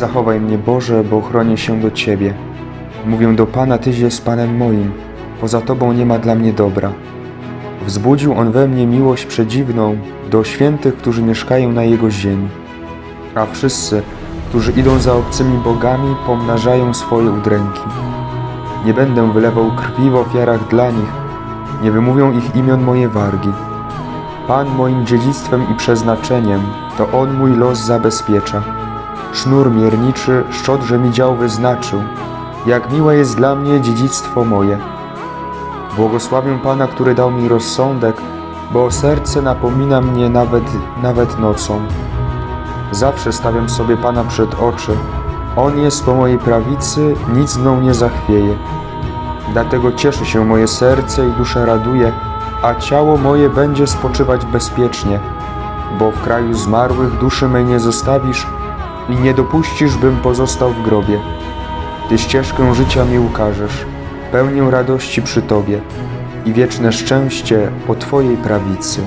Zachowaj mnie, Boże, bo chronię się do Ciebie. Mówię do Pana, Tyś jest Panem moim, poza Tobą nie ma dla mnie dobra. Wzbudził On we mnie miłość przedziwną do świętych, którzy mieszkają na Jego ziemi. A wszyscy, którzy idą za obcymi bogami, pomnażają swoje udręki. Nie będę wylewał krwi w ofiarach dla nich, nie wymówią ich imion moje wargi. Pan moim dziedzictwem i przeznaczeniem, to On mój los zabezpiecza. Sznur mierniczy, mi dział wyznaczył. Jak miłe jest dla mnie dziedzictwo moje. Błogosławię Pana, który dał mi rozsądek, bo serce napomina mnie nawet, nawet nocą. Zawsze stawiam sobie Pana przed oczy. On jest po mojej prawicy, nic mną nie zachwieje. Dlatego cieszy się moje serce i dusza raduje, a ciało moje będzie spoczywać bezpiecznie, bo w kraju zmarłych duszy mej nie zostawisz i nie dopuścisz, bym pozostał w grobie. Ty ścieżkę życia mi ukażesz, pełnię radości przy Tobie i wieczne szczęście po Twojej prawicy.